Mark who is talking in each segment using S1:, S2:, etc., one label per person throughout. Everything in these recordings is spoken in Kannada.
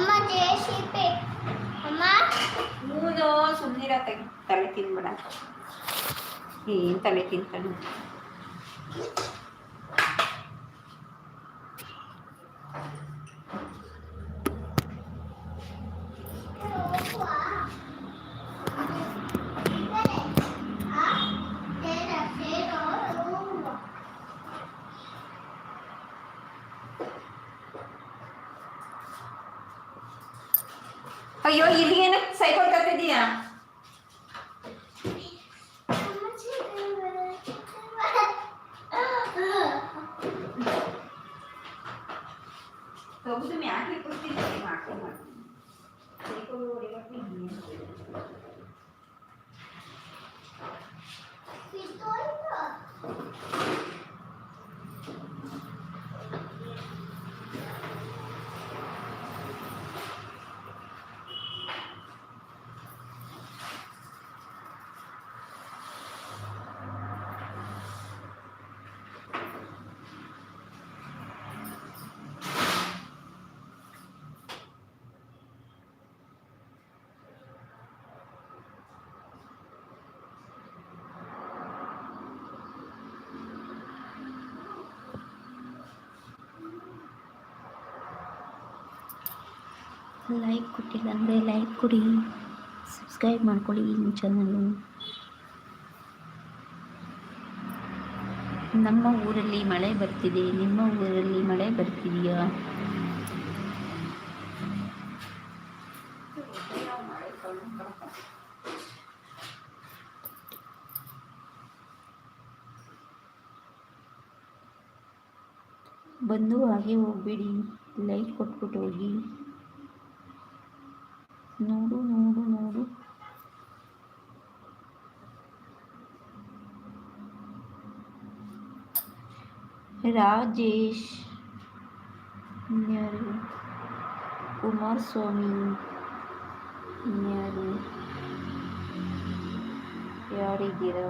S1: 엄마 제 실패. Uno, ಅಯ್ಯೋ ಇಲ್ಲಿ ಏನು ಸೈಕಲ್ ತರ್ತಿದೀಯಾ ತಗೊಂಡು ಮ್ಯಾಕೆ
S2: ಲೈಕ್ ಕೊಟ್ಟಿಲ್ಲ ಅಂದರೆ ಲೈಕ್ ಕೊಡಿ ಸಬ್ಸ್ಕ್ರೈಬ್ ಮಾಡ್ಕೊಳ್ಳಿ ನಿಮ್ಮ ಚಾನಲ್ಲು ನಮ್ಮ ಊರಲ್ಲಿ ಮಳೆ ಬರ್ತಿದೆ, ನಿಮ್ಮ ಊರಲ್ಲಿ ಮಳೆ ಬರ್ತಿದೆಯಾ? ಬಂದು ಹಾಗೆ ಹೋಗ್ಬೇಡಿ ಲೈಕ್ ಕೊಟ್ಬಿಟ್ಟು ಹೋಗಿ. ನೋಡು ನೋಡು ನೋಡು ರಾಜೇಶ್ ಇನ್ಯಾರು ಕುಮಾರಸ್ವಾಮಿ ಇನ್ಯಾರು ಯಾರಿದ್ದೀರಾ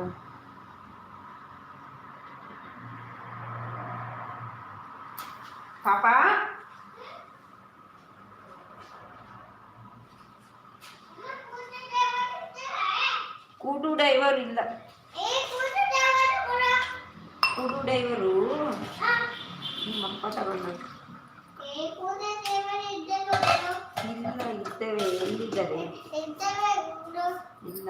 S1: ಪಾಪ ಕೂಡು ಡೈವರ್ ಇಲ್ಲ ಕೂಡು ಡೈವರು ನಿಮ್ಮಪ್ಪ ತಗೊಂಡು ಇಲ್ಲ ಇದ್ದೇವೆ ಎಲ್ಲಿದ್ದಾರೆ ಇಲ್ಲ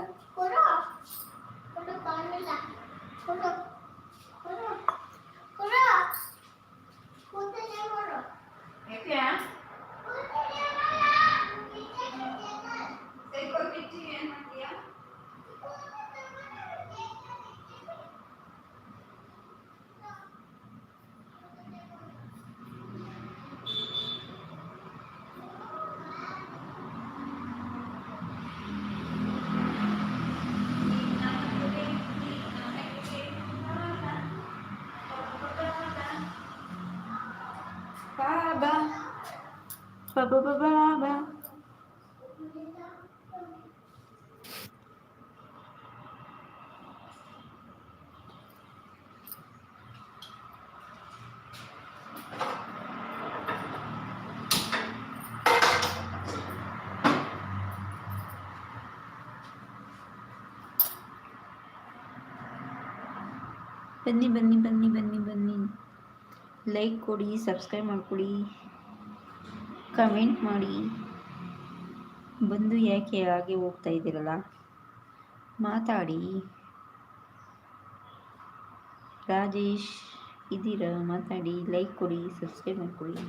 S1: ba ba ba ba ba ba
S2: Benih, benih, benih, benih, benih. Like ಕೊಡಿ ಸಬ್ಸ್ಕ್ರೈಬ್ ಮಾಡಿಕೊಡಿ. ಕಮೆಂಟ್ ಮಾಡಿ. ಬಂದು ಯಾಕೆ ಹಾಗೆ ಹೋಗ್ತಾ ಇದ್ದೀರಲ್ಲ? ಮಾತಾಡಿ. ರಾಜೇಶ್ ಇದ್ದೀರಾ? ಮಾತಾಡಿ. ಲೈಕ್ ಕೊಡಿ ಸಬ್ಸ್ಕ್ರೈಬ್ ಮಾಡ್ಕೊಳ್ಳಿ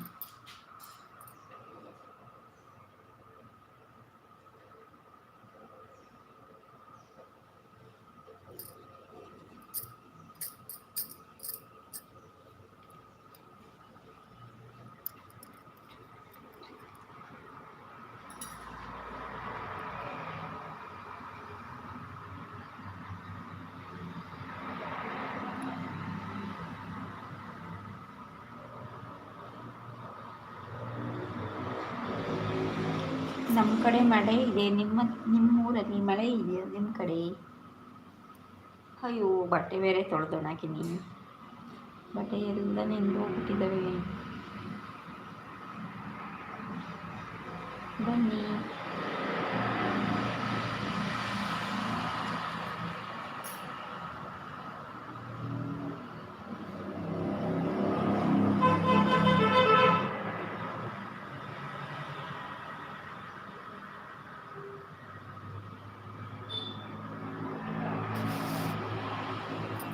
S2: ನಮ್ಮ ಕಡೆ ಮಳೆ ಇದೆ. ನಿಮ್ಮ ನಿಮ್ಮ ಊರಲ್ಲಿ ಮಳೆ ಇದೆಯಾ? ನಿಮ್ಮ ಕಡೆ?
S1: ಅಯ್ಯೋ, ಬಟ್ಟೆ ಬೇರೆ ತೊಳೆದೊಣಾಕಿನಿ
S2: ಬಟ್ಟೆ ಎಲ್ಲ ಹೋಗ್ಬಿಟ್ಟಿದ್ದಾವೆ. ಬನ್ನಿ.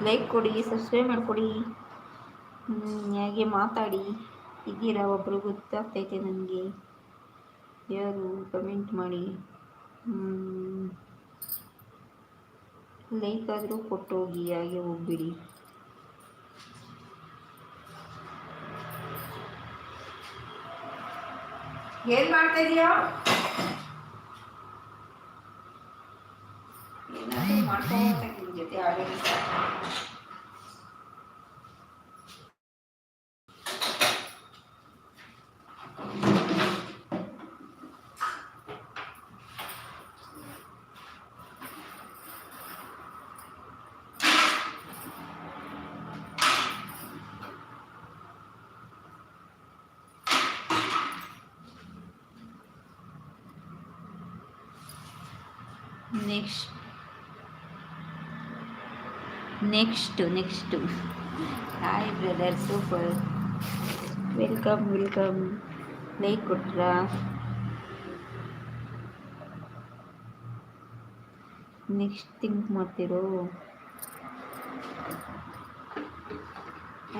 S2: ಲೈಕ್ ಕೊಡಿ ಸಬ್ಸ್ಕ್ರೈಬ್ ಮಾಡಿಕೊಡಿ. ಹೇಗೆ ಮಾತಾಡಿ. ಇದ್ದೀರಾ ಒಬ್ಬರು ಗೊತ್ತಾಗ್ತೈತೆ ನನಗೆ. ಯಾರು ಕಮೆಂಟ್ ಮಾಡಿ. ಲೈಕ್ ಆದರೂ ಕೊಟ್ಟೋಗಿ, ಹಾಗೆ ಹೋಗ್ಬಿಡಿ.
S1: ಏನು ಮಾಡ್ತಾ ಇದೀಯಾ?
S2: next next next hi brother super welcome welcome like ಕೊಟ್ರಾ next think ಮಾಡ್ತಿರೋ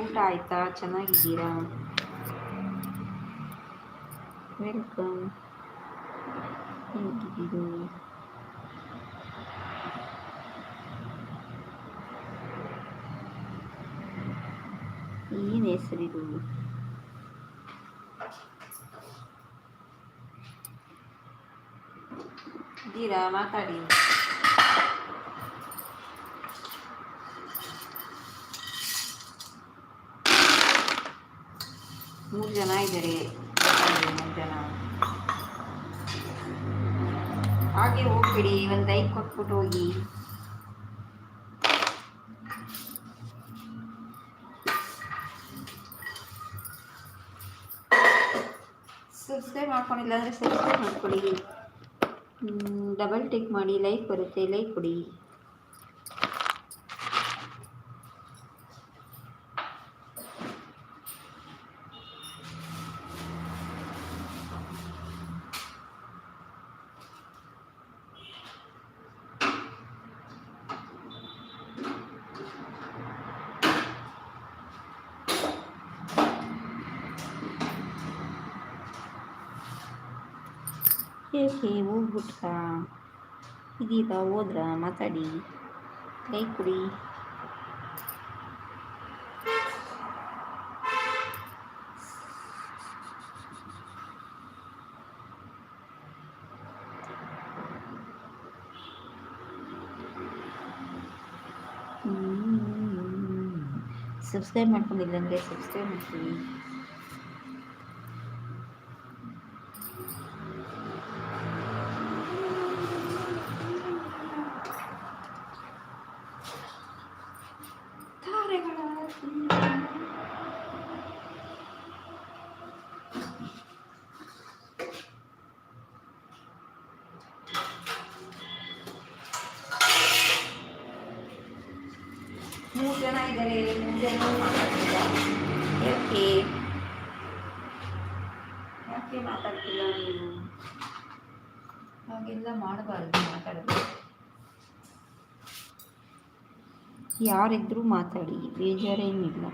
S2: ಊಟ ಆಯ್ತಾ ಚೆನ್ನಾಗಿದ್ದೀರಾ ವೆಲ್ಕಮ್ ಹೇಗಿದ್ದೀರಿ ಏನು ಹೆಸರಿದು
S1: ಇದ್ದೀರಾ ಮಾತಾಡಿ ಮೂರು ಜನ ಇದ್ದಾರೆ ಮೂರು ಜನ ಹಾಗೆ ಹೋಗ್ಬಿಡಿ ಒಂದು ಲೈಕ್ ಕೊಟ್ಬಿಟ್ಟು ಹೋಗಿ ಸಬ್ಸ್ಕ್ರೈಬ್ ಮಾಡ್ಕೊಂಡಿಲ್ಲ ಅಂದರೆ ಸಬ್ಸ್ಕ್ರೈಬ್ ಮಾಡ್ಕೊಳ್ಳಿ
S2: ಡಬಲ್ ಟಿಕ್ ಮಾಡಿ ಲೈಕ್ ಬರುತ್ತೆ ಲೈಕ್ ಕೊಡಿ ಏಕೆ ಹೋಗ್ಬಿಟ್ರಾ ಇದೀಗ ಹೋದ್ರಾ ಮಾತಾಡಿ ಲೈಕ್ ಕೊಡಿ ಸಬ್ಸ್ಕ್ರೈಬ್ ಮಾಡ್ಕೊಂಡಿಲ್ಲ ಅಂದರೆ ಸಬ್ಸ್ಕ್ರೈಬ್ ಮಾಡ್ಕೊಳ್ಳಿ
S1: ಹಾಗೆಲ್ಲ ಮಾಡಬಾರ್ದು ಮಾತಾಡೋದು.
S2: ಯಾರಿದ್ರೂ ಮಾತಾಡಿ ಬೇಜಾರೇನಿಲ್ಲ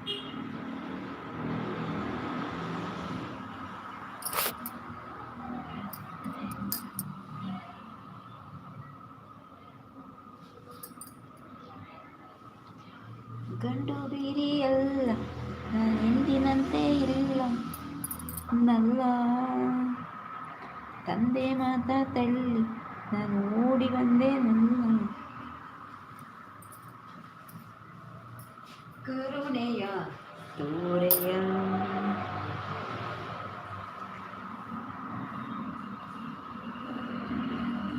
S2: ಗಂಡು ಬೀರಿ ಅಲ್ಲ ನಾನು ಎಂದಿನಂತೆ ಇಲ್ಲ ನಲ್ಲ. ತಂದೆ ಮಾತ ತಳ್ಳಿ, ನಾನು ಓಡಿ ಬಂದೆ ನನ್ನ
S1: ಕರುಣೆಯ
S2: ತೋರೆಯ.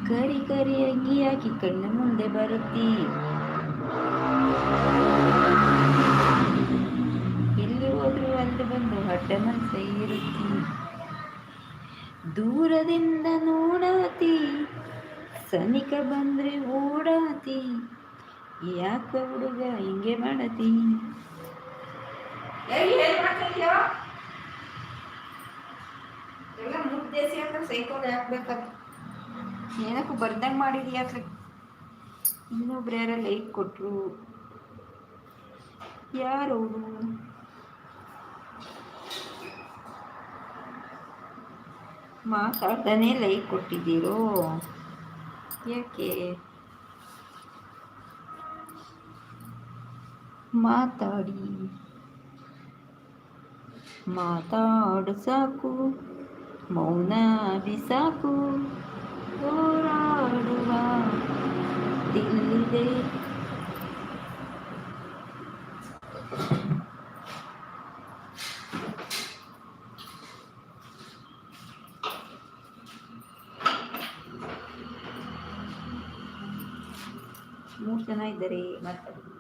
S2: ಕರಿ ಕರಿ ಅಂಗಿ ಹಾಕಿ ಕಣ್ಣು ಮುಂದೆ ಬರುತ್ತಿ. ಎಲ್ಲಿ ಹೋದ್ರು ಅಲ್ಲಿ ಬಂದು ಅಡ್ಡ ಮನಸ್ಸೇ ಇರುತ್ತಿ. ದೂರದಿಂದ ನೋಡತಿ, ಸನಿಕ ಬಂದ್ರೆ ಓಡಾತಿ, ಯಾಕ ಹುಡುಗ ಹಿಂಗೆ ಮಾಡತಿ? ಏನಕ್ಕೂ ಬರ್ದಂಗೆ ಮಾಡಿದ್ಯಾ ಇನ್ನೊಬ್ರು ಯಾರ ಲೈಕ್ ಕೊಟ್ಟರು ಯಾರು ಮಾತಾಡ್ತಾನೆ ಲೈಕ್ ಕೊಟ್ಟಿದ್ದೀರೋ? ಯಾಕೆ? ಮಾತಾಡಿ. ಮಾತಾಡು ಸಾಕು. ಮೌನ ಬಿಸಾಕು. ಹೋರಾಡುವ. ದಿಲ್ಲಿದೆ ಮೂರು ಜನ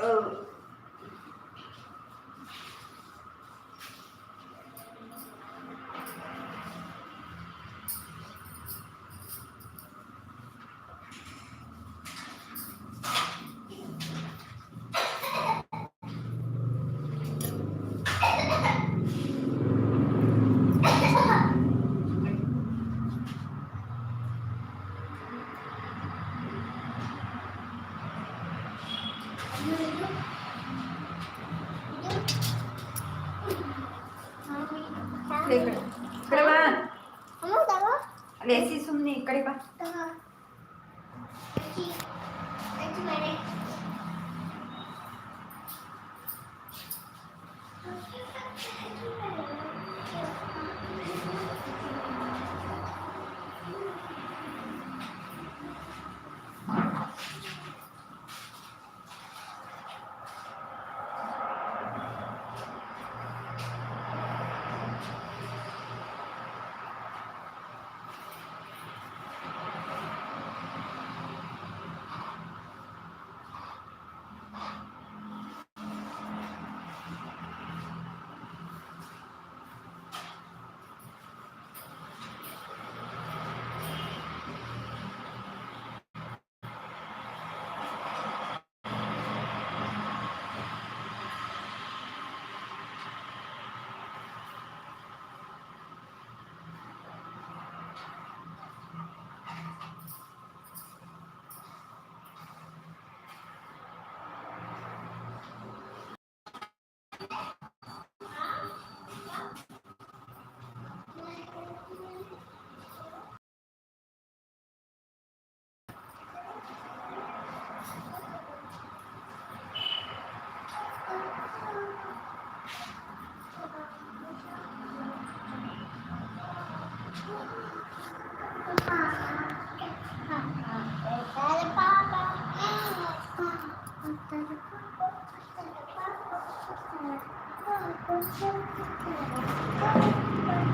S3: Oh. ఇక్కడ ఇక్కడ
S1: బా లేచి సుమ్ని ఇక్కడే బా